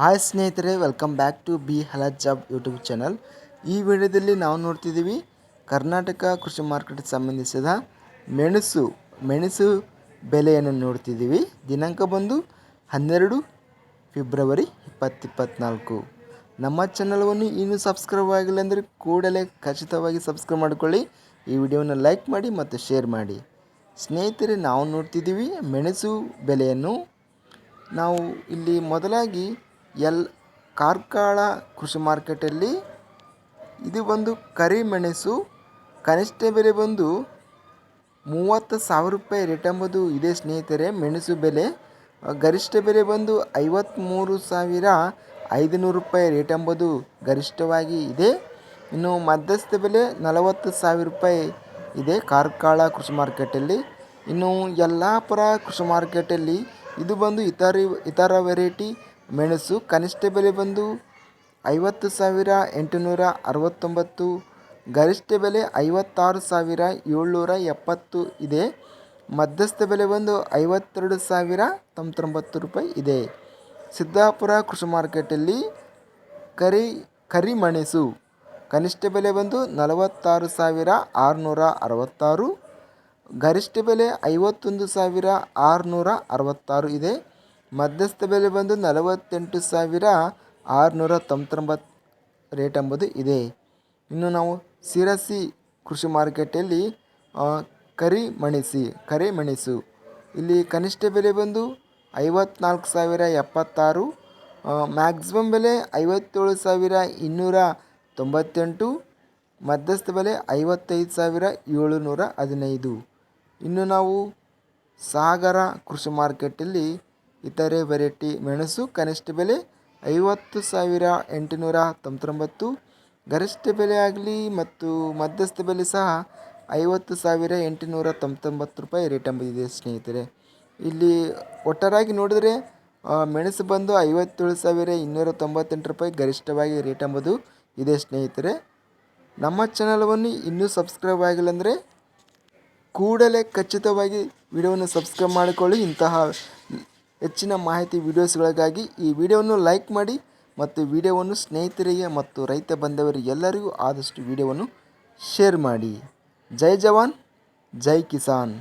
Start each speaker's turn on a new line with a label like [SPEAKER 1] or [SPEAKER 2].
[SPEAKER 1] Hi ಸ್ನೇಹಿತರೆ welcome back to B ಹಲಾ job YouTube channel ಈ ವಿಡಿಯೋದಲ್ಲಿ ನಾವು ನೋಡ್ತಿದ್ದೀವಿ ಕರ್ನಾಟಕ ಕೃಷಿ ಮಾರ್ಕೆಟ್ಗೆ ಸಂಬಂಧಿಸಿದ ಮೆಣಸು ಮೆಣಸು ಬೆಲೆಯನ್ನು ನೋಡ್ತಿದ್ದೀವಿ. ದಿನಾಂಕ ಬಂದು ಹನ್ನೆರಡು ಫೆಬ್ರವರಿ ಇಪ್ಪತ್ತಿಪ್ಪತ್ನಾಲ್ಕು. ನಮ್ಮ ಚಾನಲ್ವನ್ನು ಇನ್ನೂ ಸಬ್ಸ್ಕ್ರೈಬ್ ಆಗಿಲ್ಲ ಅಂದರೆ ಕೂಡಲೇ ಖಚಿತವಾಗಿ ಸಬ್ಸ್ಕ್ರೈಬ್ ಮಾಡಿಕೊಳ್ಳಿ. ಈ ವಿಡಿಯೋವನ್ನು ಲೈಕ್ ಮಾಡಿ ಮತ್ತು ಶೇರ್ ಮಾಡಿ. ಸ್ನೇಹಿತರೆ, ನಾವು ನೋಡ್ತಿದ್ದೀವಿ ಮೆಣಸು ಬೆಲೆಯನ್ನು. ನಾವು ಇಲ್ಲಿ ಮೊದಲಾಗಿ ಎಲ್ ಕಾರ್ಕಳ ಕೃಷಿ ಮಾರ್ಕೆಟಲ್ಲಿ ಇದು ಬಂದು ಕರಿಮೆಣಸು ಕನಿಷ್ಠ ಬೆಲೆ ಬಂದು ಮೂವತ್ತು ಸಾವಿರ ರೂಪಾಯಿ ರೇಟ್ ಎಂಬುದು ಇದೆ ಸ್ನೇಹಿತರೆ. ಮೆಣಸು ಬೆಲೆ ಗರಿಷ್ಠ ಬೆಲೆ ಬಂದು ಐವತ್ತ್ಮೂರು ಸಾವಿರ ಐದುನೂರು ರೂಪಾಯಿ ರೇಟ್ ಎಂಬುದು ಗರಿಷ್ಠವಾಗಿ ಇದೆ. ಇನ್ನು ಮಧ್ಯಸ್ಥ ಬೆಲೆ ನಲವತ್ತು ಸಾವಿರ ರೂಪಾಯಿ ಇದೆ ಕಾರ್ಕಳ ಕೃಷಿ ಮಾರ್ಕೆಟಲ್ಲಿ. ಇನ್ನು ಯಲ್ಲಾಪುರ ಕೃಷಿ ಮಾರ್ಕೆಟಲ್ಲಿ ಇದು ಬಂದು ಇತರ ಇತರ ವೆರೈಟಿ ಮೆಣಸು ಕನಿಷ್ಠ ಬೆಲೆ ಬಂದು ಐವತ್ತು ಸಾವಿರ ಎಂಟುನೂರ ಅರವತ್ತೊಂಬತ್ತು, ಗರಿಷ್ಠ ಬೆಲೆ ಐವತ್ತಾರು ಸಾವಿರ ಏಳ್ನೂರ ಎಪ್ಪತ್ತು ಇದೆ. ಮಧ್ಯಸ್ಥ ಬೆಲೆ ಬಂದು ಐವತ್ತೆರಡು ಸಾವಿರ ತೊಂಬತ್ತೊಂಬತ್ತು ರೂಪಾಯಿ ಇದೆ. ಸಿದ್ದಾಪುರ ಕೃಷಿ ಮಾರ್ಕೆಟಲ್ಲಿ ಕರಿ ಕರಿಮೆಣಸು ಕನಿಷ್ಠ ಬೆಲೆ ಬಂದು ನಲವತ್ತಾರು ಸಾವಿರ ಆರುನೂರ ಅರವತ್ತಾರು, ಗರಿಷ್ಠ ಬೆಲೆ ಐವತ್ತೊಂದು ಸಾವಿರ ಆರುನೂರ ಅರವತ್ತಾರು ಇದೆ. ಮಧ್ಯಸ್ಥ ಬೆಲೆ ಬಂದು ನಲವತ್ತೆಂಟು ಸಾವಿರ ಆರುನೂರ ತೊಂಬತ್ತೊಂಬತ್ತು ರೇಟ್ ಎಂಬುದು ಇದೆ. ಇನ್ನು ನಾವು ಸಿರಸಿ ಕೃಷಿ ಮಾರುಕಟ್ಟೆಯಲ್ಲಿ ಕರಿ ಮಣಿಸಿ ಕರಿಮೆಣಸಿ, ಕರಿಮೆಣಸು. ಇಲ್ಲಿ ಕನಿಷ್ಠ ಬೆಲೆ ಬಂದು ಐವತ್ನಾಲ್ಕು ಸಾವಿರ ಎಪ್ಪತ್ತಾರು ಮ್ಯಾಕ್ಸಿಮಮ್ ಬೆಲೆ ಐವತ್ತೇಳು ಸಾವಿರ ಇನ್ನೂರ ತೊಂಬತ್ತೆಂಟು, ಮಧ್ಯಸ್ಥ ಬೆಲೆ ಐವತ್ತೈದು ಸಾವಿರ ಏಳುನೂರ ಹದಿನೈದು. ಇನ್ನು ನಾವು ಸಾಗರ ಕೃಷಿ ಮಾರ್ಕೆಟಲ್ಲಿ ಇತರೆ ವೆರೈಟಿ ಮೆಣಸು, ಕನಿಷ್ಠ ಬೆಲೆ ಐವತ್ತು ಸಾವಿರ ಎಂಟುನೂರ ತೊಂಬತ್ತೊಂಬತ್ತು. ಗರಿಷ್ಠ ಬೆಲೆ ಆಗಲಿ ಮತ್ತು ಮಧ್ಯಸ್ಥ ಬೆಲೆ ಸಹ ಐವತ್ತು ಸಾವಿರ ಎಂಟುನೂರ ತೊಂಬತ್ತೊಂಬತ್ತು ರೂಪಾಯಿ ರೇಟ್ ಎಂಬುದಿದೆ ಸ್ನೇಹಿತರೆ. ಇಲ್ಲಿ ಒಟ್ಟಾರಾಗಿ ನೋಡಿದರೆ ಮೆಣಸು ಬಂದು ಐವತ್ತೇಳು ಸಾವಿರ ಇನ್ನೂರ ತೊಂಬತ್ತೆಂಟು ರೂಪಾಯಿ ಗರಿಷ್ಠವಾಗಿ ರೇಟ್ ಎಂಬುದು ಇದೆ ಸ್ನೇಹಿತರೆ. ನಮ್ಮ ಚಾನಲವನ್ನು ಇನ್ನೂ ಸಬ್ಸ್ಕ್ರೈಬ್ ಆಗಿಲ್ಲ ಅಂದರೆ ಕೂಡಲೇ ಖಚಿತವಾಗಿ ವಿಡಿಯೋವನ್ನು ಸಬ್ಸ್ಕ್ರೈಬ್ ಮಾಡಿಕೊಳ್ಳಿ. ಇಂತಹ ಹೆಚ್ಚಿನ ಮಾಹಿತಿ ವಿಡಿಯೋಸ್ಗಳಿಗಾಗಿ ಈ ವಿಡಿಯೋವನ್ನು ಲೈಕ್ ಮಾಡಿ ಮತ್ತು ವಿಡಿಯೋವನ್ನು ಸ್ನೇಹಿತರಿಗೆ ಮತ್ತು ರೈತ ಬಂಧವರಿಗೆಲ್ಲರಿಗೂ ಆದಷ್ಟು ವಿಡಿಯೋವನ್ನು ಶೇರ್ ಮಾಡಿ. ಜೈ ಜವಾನ್, ಜೈ ಕಿಸಾನ್.